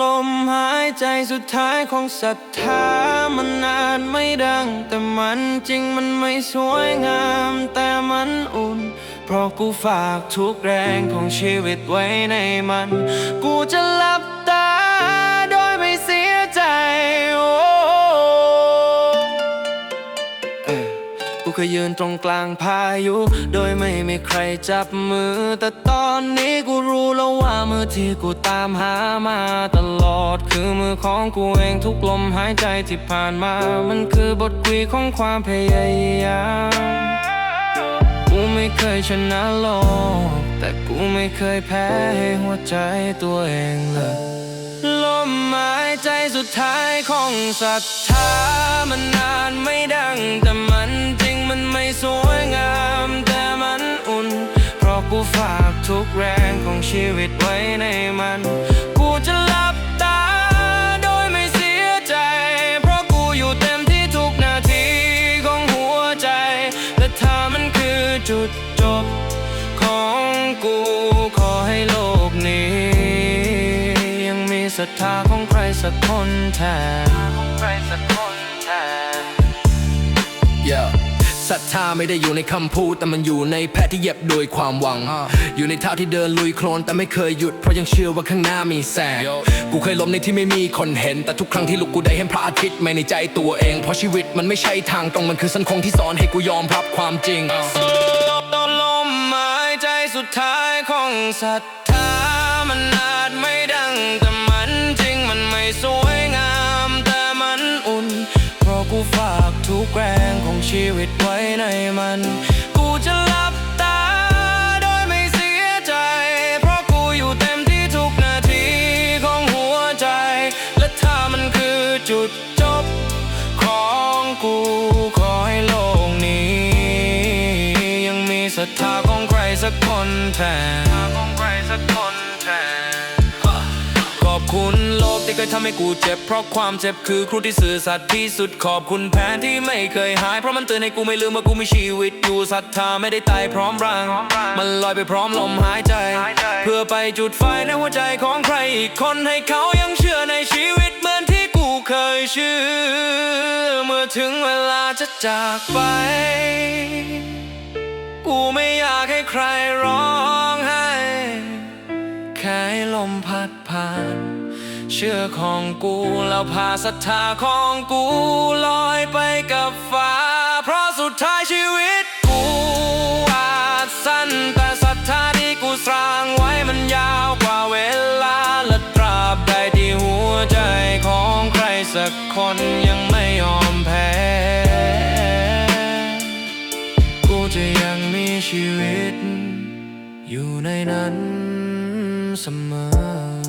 ลมหายใจสุดท้ายของศรัทธามันอาจไม่ดัง แต่มันจริงมันไม่สวยงาม แต่มันอุ่น เพราะกูฝากทุกแรงของชีวิตไว้ในมัน กูจะรับ เคยยืนตรงกลางพายุ โดยไม่มีใครจับมือ แต่ตอนนี้กูรู้แล้วว่ามือที่กูตามหามาตลอด คือมือของกูเองทุกลมหายใจที่ผ่านมา มันคือบทกวีของความพยายามกูไม่เคยชนะโลก แต่กูไม่เคยแพ้ให้หัวใจตัวเองเลยลมหายใจสุดท้ายของศรัทธามันนานไม่ ทุกแรงของชีวิตไว้ในมัน กูจะหลับตาโดยไม่เสียใจ เพราะกูอยู่เต็มที่ทุกนาทีของหัวใจ และถ้ามันคือจุดจบของกูขอให้โลกนี้ ยังมีศรัทธาของใครสักคนแทนของใครสักคนแทน Yeah ศรัทธาไม่ได้อยู่ในคำพูด แต่มันอยู่ในแพทย์ที่เย็บด้วยความหวัง อยู่ในเท้าที่เดินลุยโคลนแต่ไม่เคยหยุดเพราะยังเชื่อว่าข้างหน้ามีแสง กูเคยล้มในที่ไม่มีคนเห็น แต่ทุกครั้งที่ลุกกูได้เห็นพระอาทิตย์ไม่ในใจตัวเอง เพราะชีวิตมันไม่ใช่ทางตรงมันคือสันคงที่สอนให้กูยอมรับความจริงตอนลมหายใจสุดท้ายของศรัทธามันอาากทุกแรงของชีวิตไว้ในมัน กูจะหลับตาโดยไม่เสียใจ เพราะกูอยู่เต็มที่ทุกนาทีของหัวใจ และถ้ามันคือจุดจบของกูขอให้โลกนี้ ยังมีศรัทธาของใครสักคนแทนของใครสักคนแทน ที่เคยทำให้กูเจ็บ เพราะความเจ็บคือครูที่สื่อสัตย์ที่สุดขอบคุณแผนที่ไม่เคยหาย เพราะมันเตือนให้กูไม่ลืมว่ากูมีชีวิตอยู่ศรัทธาไม่ได้ตายพร้อมร่าง มันลอยไปพร้อมลมหายใจ เพื่อไปจุดไฟในหัวใจของใครอีกคนให้เขายังเชื่อในชีวิตเหมือนที่กูเคยเชื่อ เมื่อถึงเวลาจะจากไป กูไม่อยากให้ใครร้องไห้แค่ให้ลมพัดผ่าน เชื่อของกูแล้วพาศรัทธาของกูลอยไปกับฟ้า เพราะสุดท้ายชีวิตกูอาจสั้นแต่ศรัทธาที่กูสร้างไว้มันยาวกว่าเวลาและตราบใดที่หัวใจของใครสักคนยังไม่ยอมแพ้ กูจะยังมีชีวิต อยู่ในนั้นเสมอ